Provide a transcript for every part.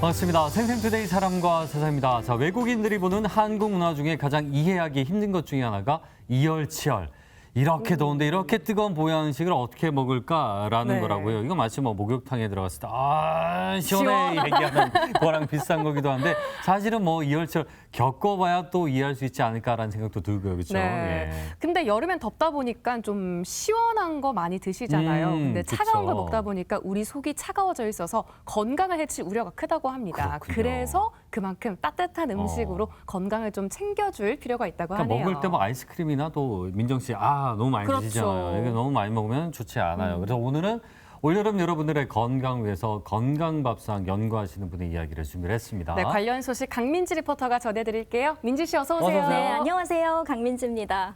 반갑습니다. 생생투데이 사람과 세상입니다. 자, 외국인들이 보는 한국 문화 중에 가장 이해하기 힘든 것 중에 하나가 이열치열. 이렇게 더운데 이렇게 뜨거운 보양식을 어떻게 먹을까라는 네. 거라고요. 이거 마치 뭐 목욕탕에 들어갔을 때 아, 시원해 시원하다. 얘기하는 거랑 비슷한 거기도 한데 사실은 뭐 이열치열 겪어봐야 또 이해할 수 있지 않을까라는 생각도 들고요. 그렇죠? 네. 예. 근데 여름엔 덥다 보니까 좀 시원한 거 많이 드시잖아요. 음, 근데 그쵸. 차가운 걸 먹다 보니까 우리 속이 차가워져 있어서 건강을 해칠 우려가 크다고 합니다. 그렇군요. 그래서 그만큼 따뜻한 음식으로 건강을 좀 챙겨줄 필요가 있다고 그러니까 하네요. 먹을 때 뭐 아이스크림이나 또 민정 씨, 아 너무 많이 그렇죠. 드시잖아요. 이게 너무 많이 먹으면 좋지 않아요. 그래서 오늘은 올여름 여러분들의 건강 위해서 건강 밥상 연구하시는 분의 이야기를 준비를 했습니다. 네, 관련 소식 강민지 리포터가 전해드릴게요. 민지 씨 어서 오세요. 어서 오세요. 네, 안녕하세요. 강민지입니다.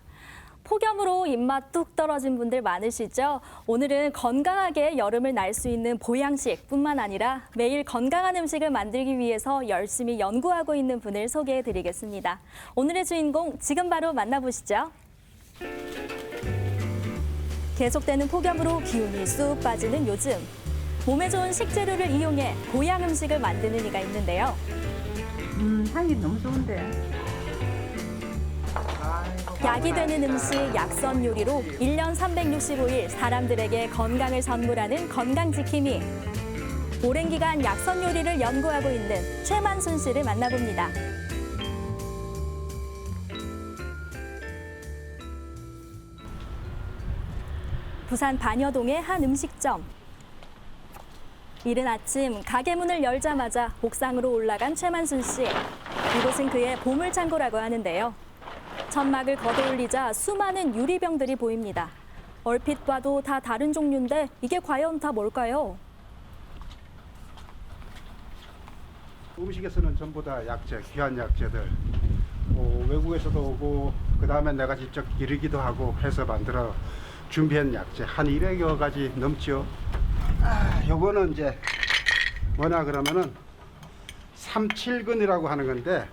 폭염으로 입맛 뚝 떨어진 분들 많으시죠? 오늘은 건강하게 여름을 날 수 있는 보양식뿐만 아니라 매일 건강한 음식을 만들기 위해서 열심히 연구하고 있는 분을 소개해 드리겠습니다. 오늘의 주인공 지금 바로 만나보시죠. 계속되는 폭염으로 기운이 쑥 빠지는 요즘. 몸에 좋은 식재료를 이용해 보양 음식을 만드는 이가 있는데요. 음, 향이 너무 좋은데. 약이 되는 음식 약선 요리로 1년 365일 사람들에게 건강을 선물하는 건강지킴이. 오랜 기간 약선 요리를 연구하고 있는 최만순 씨를 만나봅니다. 부산 반여동의 한 음식점. 이른 아침 가게 문을 열자마자 옥상으로 올라간 최만순 씨. 이곳은 그의 보물창고라고 하는데요. 천막을 걷어올리자 수많은 유리병들이 보입니다. 얼핏 봐도 다 다른 종류인데 이게 과연 다 뭘까요? 음식에서는 전부 다 약재, 귀한 약재들. 어, 외국에서도 오고 그 다음에 내가 직접 기르기도 하고 해서 만들어 준비한 약재 한 200여 가지 넘죠. 아, 요거는 이제 뭐냐 그러면은 삼칠근이라고 하는 건데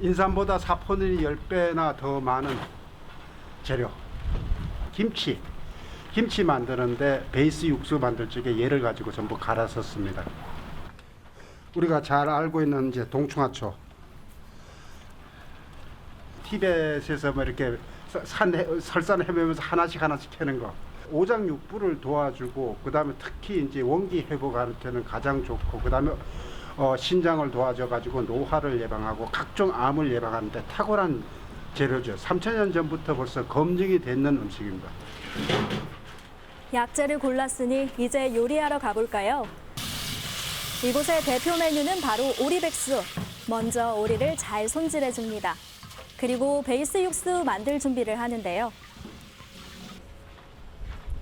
인삼보다 사포닌이 10배나 더 많은 재료. 김치. 김치 만드는데 베이스 육수 만들 적에 얘를 가지고 전부 갈아서 씁니다. 우리가 잘 알고 있는 이제 동충하초. 티벳에서 뭐 이렇게 사- 산 해- 설산 헤매면서 하나씩 하나씩 캐는 거. 오장육부를 도와주고 그다음에 특히 이제 원기 회복한테는 가장 좋고 그다음에 어, 신장을 도와줘 가지고 노화를 예방하고 각종 암을 예방하는데 탁월한 재료죠. 3천년 전부터 벌써 검증이 됐는 음식입니다. 약재를 골랐으니 이제 요리하러 가볼까요? 이곳의 대표 메뉴는 바로 오리백수. 먼저 오리를 잘 손질해 줍니다. 그리고 베이스 육수 만들 준비를 하는데요.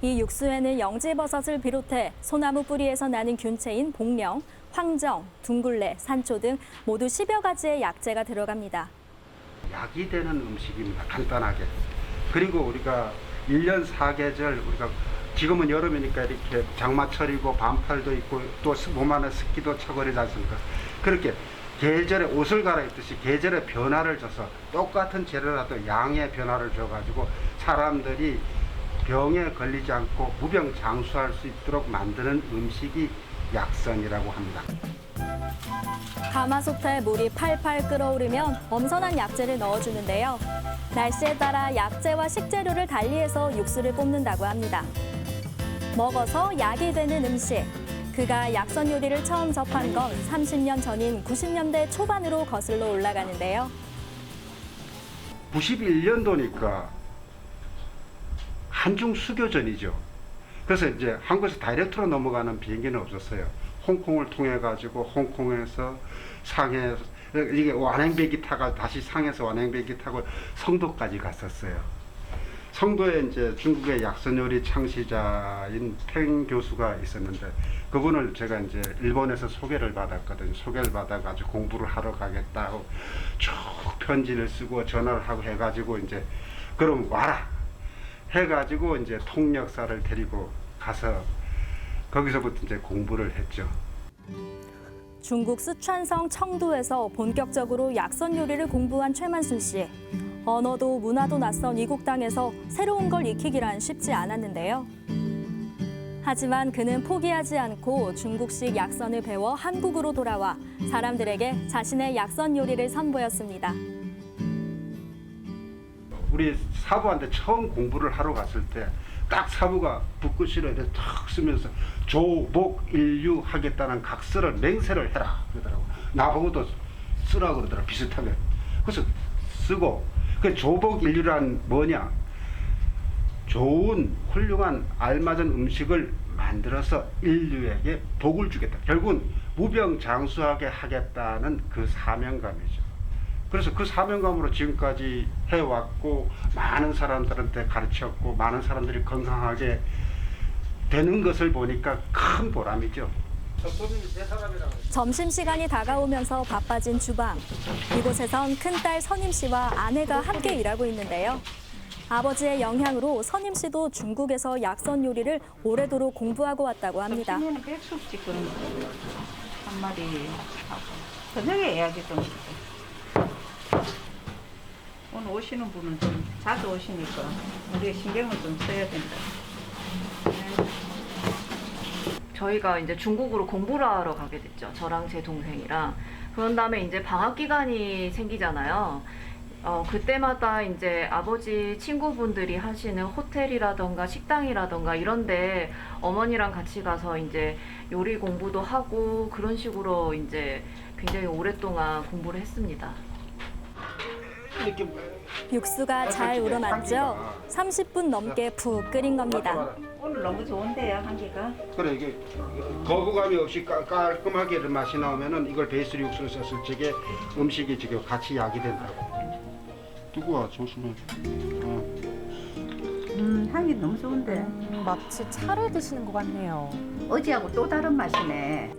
이 육수에는 영지버섯을 비롯해 소나무 뿌리에서 나는 균체인 복령, 황정, 둥굴레, 산초 등 모두 10여 가지의 약재가 들어갑니다. 약이 되는 음식입니다. 간단하게. 그리고 우리가 1년 4계절 우리가 지금은 여름이니까 이렇게 장마철이고 반팔도 있고 또 몸 안에 습기도 차버리지 않습니까? 그렇게 계절에 옷을 갈아입듯이 계절의 변화를 줘서 똑같은 재료라도 양의 변화를 줘가지고 사람들이 병에 걸리지 않고 무병장수할 수 있도록 만드는 음식이 약선이라고 합니다. 가마솥에 물이 팔팔 끓어오르면 엄선한 약재를 넣어주는데요. 날씨에 따라 약재와 식재료를 달리해서 육수를 뽑는다고 합니다. 먹어서 약이 되는 음식. 그가 약선 요리를 처음 접한 건 30년 전인 90년대 초반으로 거슬러 올라가는데요. 91년도니까 한중 수교전이죠. 그래서 이제 한국에서 다이렉트로 넘어가는 비행기는 없었어요. 홍콩을 통해 가지고 홍콩에서 상해 이게 완행 비행기 타가 다시 상해서 완행 비행기 타고 성도까지 갔었어요. 성도에 이제 중국의 약선 요리 창시자인 팽 교수가 있었는데 그분을 제가 이제 일본에서 소개를 받았거든요. 소개를 받아가지고 공부를 하러 가겠다고 쭉 편지를 쓰고 전화를 하고 해가지고 이제 그럼 와라 해가지고 이제 통역사를 데리고 가서 거기서부터 이제 공부를 했죠. 중국 쓰촨성 청도에서 본격적으로 약선 요리를 공부한 최만순 씨. 언어도 문화도 낯선 이국 땅에서 새로운 걸 익히기란 쉽지 않았는데요. 하지만 그는 포기하지 않고 중국식 약선을 배워 한국으로 돌아와 사람들에게 자신의 약선 요리를 선보였습니다. 우리 사부한테 처음 공부를 하러 갔을 때 딱 사부가 붓글씨를 이렇게 탁 쓰면서 인류 하겠다는 각서를 맹세를 해라 그러더라고 나보고도 쓰라 그러더라 비슷하게 그래서 쓰고 그 조복 인류란 뭐냐? 좋은 훌륭한 알맞은 음식을 만들어서 인류에게 복을 주겠다. 결국은 무병장수하게 하겠다는 그 사명감이죠. 그래서 그 사명감으로 지금까지 해왔고 많은 사람들한테 가르쳤고 많은 사람들이 건강하게 되는 것을 보니까 큰 보람이죠. 점심시간이 다가오면서 바빠진 주방. 이곳에선 큰딸 선임 씨와 아내가 함께 일하고 있는데요. 아버지의 영향으로 선임 씨도 중국에서 약선 요리를 오래도록 공부하고 왔다고 합니다. 한 마리 하고 저녁에 예약이 좀. 오늘 오시는 분은 좀 자주 오시니까 우리의 신경을 좀 써야 된다. 저희가 이제 중국으로 공부를 하러 가게 됐죠. 저랑 제 동생이랑. 그런 다음에 이제 방학 기간이 생기잖아요. 어, 그때마다 이제 아버지 친구분들이 하시는 호텔이라던가 식당이라던가 이런데 어머니랑 같이 가서 이제 요리 공부도 하고 그런 식으로 이제 굉장히 오랫동안 공부를 했습니다. 이렇게 육수가 잘 우러났죠? 30분 넘게 푹 끓인 겁니다. 오늘 너무 좋은데요, 한기가. 그래 이게 거부감이 없이 깔- 깔끔하게 이런 맛이 나오면은 이걸 베이스 육수를 썼을 적에 음식이 지금 같이 약이 된다고. 두고와 조심해. 어. 음, 향이 너무 좋은데. 마치 차를 드시는 것 같네요. 어제하고 또 다른 맛이네.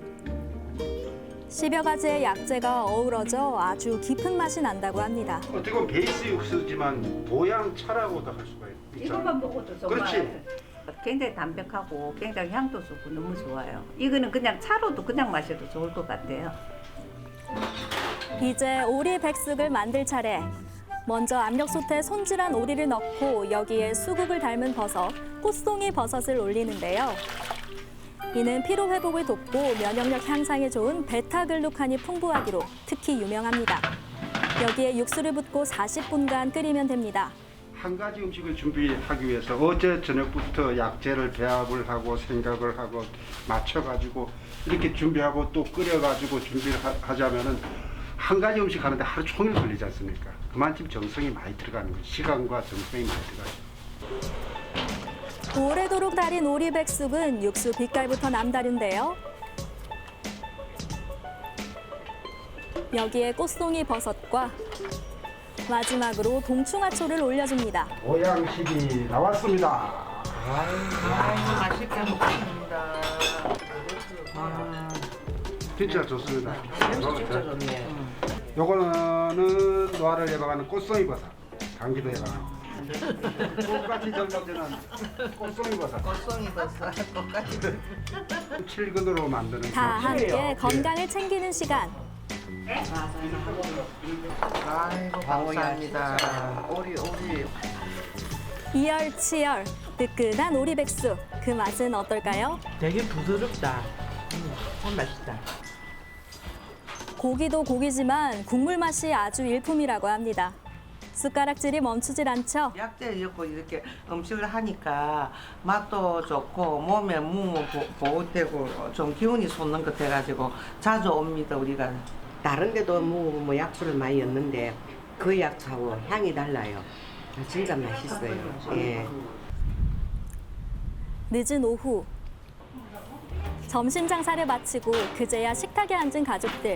10여 가지의 약재가 어우러져 아주 깊은 맛이 난다고 합니다. 어떻게 보면 베이스 육수지만 보양차라고도 할 수가 있- 있잖아. 이것만 먹어도 정말 그렇지. 굉장히 담백하고 굉장히 향도 좋고 너무 좋아요. 이거는 그냥 차로도 그냥 마셔도 좋을 것 같아요. 이제 오리 백숙을 만들 차례. 먼저 압력솥에 손질한 오리를 넣고 여기에 수국을 닮은 버섯, 꽃송이 버섯을 올리는데요. 이는 피로 회복을 돕고 면역력 향상에 좋은 베타글루칸이 풍부하기로 특히 유명합니다. 여기에 육수를 붓고 40분간 끓이면 됩니다. 한 가지 음식을 준비하기 위해서 어제 저녁부터 약재를 배합을 하고 생각을 하고 맞춰가지고 이렇게 준비하고 또 끓여가지고 준비를 하, 하자면은 한 가지 음식 하는데 하루 종일 걸리지 않습니까? 그만큼 정성이 많이 들어가는 거죠. 시간과 정성이 많이 들어가죠. 오래도록 달인 오리 백숙은 육수 빛깔부터 남다른데요. 여기에 꽃송이 버섯과 마지막으로 동충하초를 올려줍니다. 보양식이 나왔습니다. 맛있게 먹습니다. 진짜 좋습니다. 진짜 좋네. 요거는 노화를 예방하는 꽃송이 버섯, 감기도 예방하고. 똑같이 젊어지는 꽃송이 버섯. 꽃송이 버섯, 똑같이. 칠근으로 만드는 다그 함께 건강을 챙기는 시간. 아이고 감사합니다. 오리 오리 이열치열 뜨끈한 오리 백숙. 그 맛은 어떨까요? 되게 부드럽다. 음, 참 맛있다. 고기도 고기지만 국물 맛이 아주 일품이라고 합니다. 숟가락질이 멈추질 않죠. 약재 넣고 이렇게 음식을 하니까 맛도 좋고 몸에 보- 보호되고 좀 기운이 솟는 것 같아가지고 자주 옵니다 우리가. 다른 데도 뭐, 뭐 약초를 많이 였는데 그 약초하고 향이 달라요. 진짜 맛있어요. 예. 늦은 오후 점심 장사를 마치고 그제야 식탁에 앉은 가족들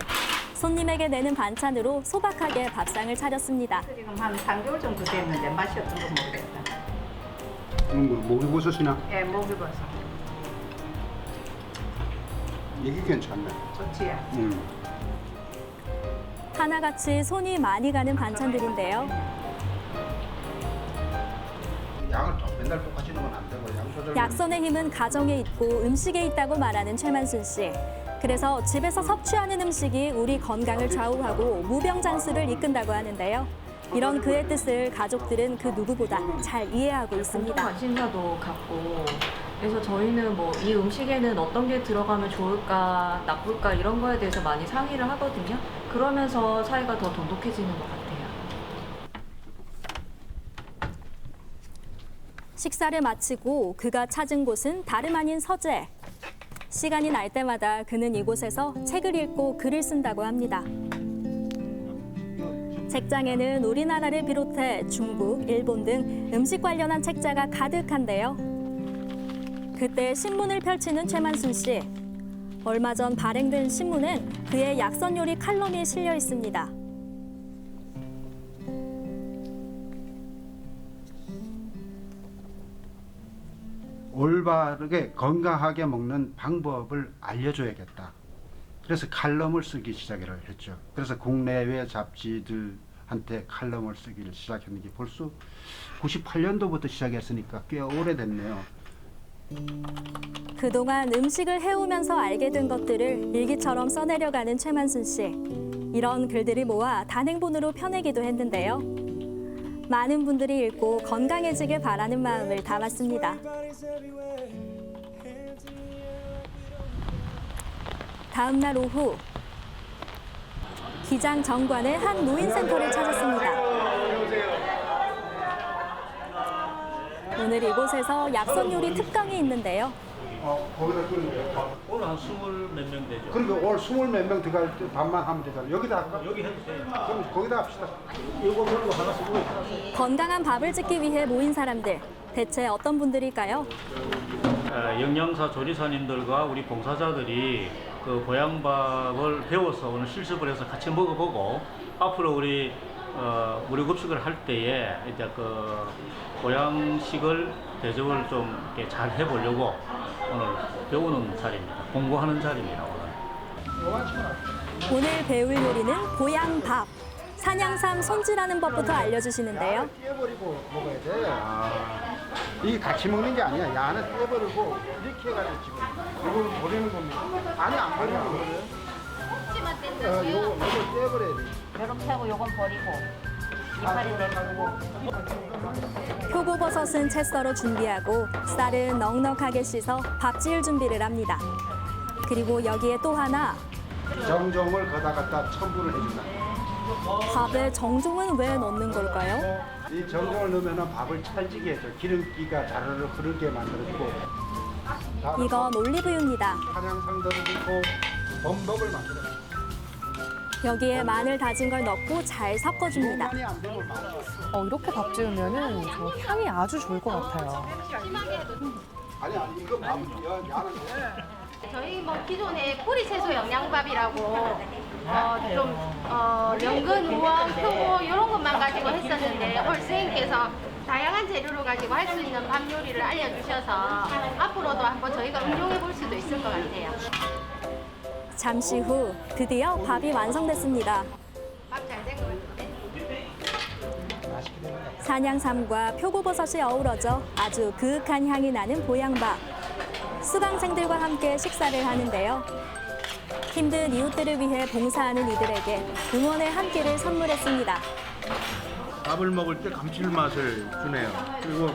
손님에게 내는 반찬으로 소박하게 밥상을 차렸습니다. 지금 한 3개월 정도 됐는데 맛이 어떤 거 모르겠다. 음, 뭐, 목이버섯이나 예, 목이버섯. 이게 괜찮네. 좋지요. 음. 하나같이 손이 많이 가는 반찬들인데요. 양을 또 맨날 똑같이 넣으면 안 되고 양 조절. 약선의 힘은 가정에 있고 음식에 있다고 말하는 최만순 씨. 그래서 집에서 섭취하는 음식이 우리 건강을 좌우하고 무병장수를 이끈다고 하는데요. 이런 그의 뜻을 가족들은 그 누구보다 잘 이해하고 있습니다. 관심사도 갖고 그래서 저희는 뭐 이 음식에는 어떤 게 들어가면 좋을까, 나쁠까 이런 거에 대해서 많이 상의를 하거든요. 그러면서 사이가 더 돈독해지는 것 같아요. 식사를 마치고 그가 찾은 곳은 다름 아닌 서재. 시간이 날 때마다 그는 이곳에서 책을 읽고 글을 쓴다고 합니다. 책장에는 우리나라를 비롯해 중국, 일본 등 음식 관련한 책자가 가득한데요. 그때 신문을 펼치는 최만순 씨. 얼마 전 발행된 신문은 그의 약선 요리 칼럼이 실려 있습니다. 올바르게 건강하게 먹는 방법을 알려줘야겠다. 그래서 칼럼을 쓰기 시작을 했죠. 그래서 국내외 잡지들한테 칼럼을 쓰기를 시작했는 게 벌써 98년도부터 시작했으니까 꽤 오래됐네요. 그동안 음식을 해오면서 알게 된 것들을 일기처럼 써내려가는 최만순 씨. 이런 글들을 모아 단행본으로 펴내기도 했는데요. 많은 분들이 읽고 건강해지길 바라는 마음을 담았습니다. 다음 날 오후 기장 정관의 한 노인센터를 찾았습니다. 오늘 이곳에서 약선 요리 특강이 있는데요. 어, 거기다 끓는 거. 오늘 한 스물 몇 명 되죠. 그러니까 오늘 스물 몇 명 들어갈 때 반만 하면 되잖아. 여기다 할까? 여기 해도 돼요. 그럼 거기다 합시다. 이거 그리고 하나 쓰고. 건강한 밥을 짓기 위해 모인 사람들. 대체 어떤 분들일까요? 어, 영양사 조리사님들과 우리 봉사자들이 그 보양밥을 배워서 오늘 실습을 해서 같이 먹어보고 앞으로 우리 어, 무료 급식을 할 때에 이제 그 보양식을 대접을 좀 이렇게 잘 해보려고 오늘 배우는 자리입니다. 공부하는 자리입니다. 오늘. 오늘 배울 요리는 보양밥. 산양삼 손질하는 법부터 알려주시는데요. 떼버리고 먹어야 돼. 아, 이게 같이 먹는 게 아니야. 야는 떼버리고 이렇게 해가지고 지금 이걸 버리는 겁니다. 아니 안 버리는 거거든. 어, 요거 요거 떼버려야 돼. 요렇게 하고 요건 버리고 이파리 내고 표고버섯은 채 썰어 준비하고 쌀은 넉넉하게 씻어 밥 지을 준비를 합니다. 그리고 여기에 또 하나 정종을 거다 갖다 첨부를 해준다. 밥에 정종은 왜 넣는 걸까요? 이 정종을 넣으면 밥을 찰지게 해줘. 기름기가 자르르 흐르게 만들어주고. 이건 올리브유입니다. 한양상도 넣고 범벅을 만들어. 여기에 마늘 다진 걸 넣고 잘 섞어줍니다. 어, 이렇게 밥 지으면은 저 향이 아주 좋을 것 같아요. 저희 뭐 기존에 뿌리 채소 영양밥이라고 어, 좀 어, 연근, 우엉, 표고 이런 것만 가지고 했었는데 오늘 선생님께서 다양한 재료를 가지고 할 수 있는 밥 요리를 알려주셔서 앞으로도 한번 저희가 응용해 볼 수도 있을 것 같아요. 잠시 후 드디어 밥이 완성됐습니다. 산양삼과 표고버섯이 어우러져 아주 그윽한 향이 나는 보양밥. 수강생들과 함께 식사를 하는데요. 힘든 이웃들을 위해 봉사하는 이들에게 응원의 한 끼를 선물했습니다. 밥을 먹을 때 감칠맛을 주네요. 그리고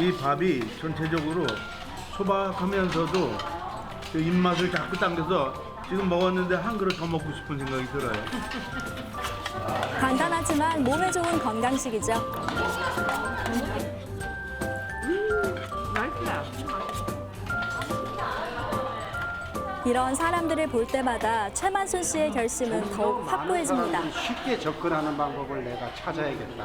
이 밥이 전체적으로 소박하면서도 그 입맛을 자꾸 당겨서 지금 먹었는데 한 그릇 더 먹고 싶은 생각이 들어요. 간단하지만 몸에 좋은 건강식이죠. 이런 사람들을 볼 때마다 최만순 씨의 결심은 더욱 확고해집니다. 사람들이 쉽게 접근하는 방법을 내가 찾아야겠다.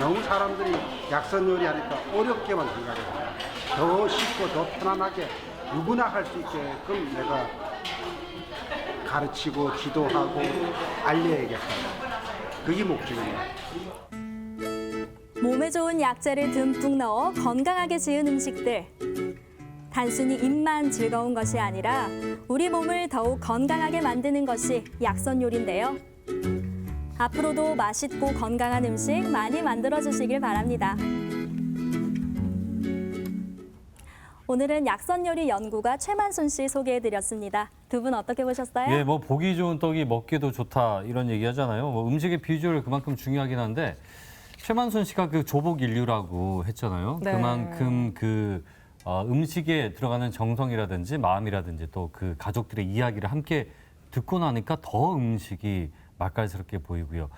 너무 사람들이 약선 요리하니까 어렵게만 생각해요. 더 쉽고 더 편안하게 누구나 할 수 있게끔 내가 가르치고 지도하고 알려야겠다. 그게 목적입니다. 몸에 좋은 약재를 듬뿍 넣어 건강하게 지은 음식들. 단순히 입만 즐거운 것이 아니라 우리 몸을 더욱 건강하게 만드는 것이 약선 요리인데요. 앞으로도 맛있고 건강한 음식 많이 만들어 주시길 바랍니다. 오늘은 약선 요리 연구가 최만순 씨 소개해 드렸습니다. 두 분 어떻게 보셨어요? 예, 뭐 보기 좋은 떡이 먹기도 좋다 이런 얘기 하잖아요. 뭐 음식의 비주얼 그만큼 중요하긴 한데 최만순 씨가 그 조복 인류라고 했잖아요. 네. 그만큼 그 어, 음식에 들어가는 정성이라든지 마음이라든지 또 그 가족들의 이야기를 함께 듣고 나니까 더 음식이 맛깔스럽게 보이고요.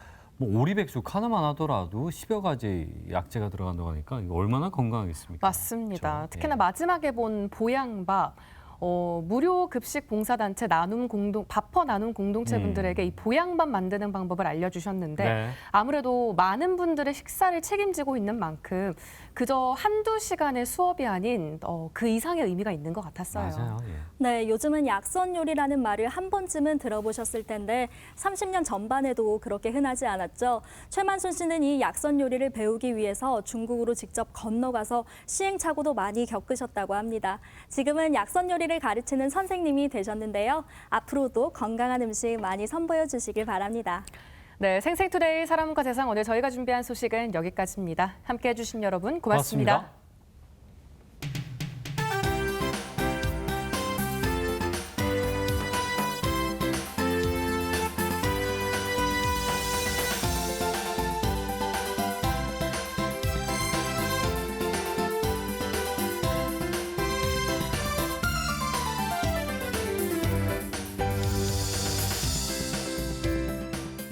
뭐 오리백숙 하나만 하더라도 10여 가지 약재가 들어간다고 하니까 이거 얼마나 건강하겠습니까? 맞습니다. 그렇죠? 특히나 예. 마지막에 본 보양밥. 어, 무료 급식 봉사단체 나눔 공동 밥퍼 나눔 공동체 음. 분들에게 이 보양밥 만드는 방법을 알려주셨는데 네. 아무래도 많은 분들의 식사를 책임지고 있는 만큼 그저 한두 시간의 수업이 아닌 어, 그 이상의 의미가 있는 것 같았어요. 맞아요. 예. 네, 요즘은 약선 요리라는 말을 한 번쯤은 들어보셨을 텐데 30년 전반 에도 그렇게 흔하지 않았죠. 최만순 씨는 이 약선 요리를 배우기 위해서 중국으로 직접 건너가서 시행착오도 많이 겪으셨다고 합니다. 지금은 약선 요리를 가르치는 선생님이 되셨는데요. 앞으로도 건강한 음식 많이 선보여 주시길 바랍니다. 네, 생생투데이 사람과 세상 오늘 저희가 준비한 소식은 여기까지입니다. 함께해 주신 여러분 고맙습니다. 고맙습니다.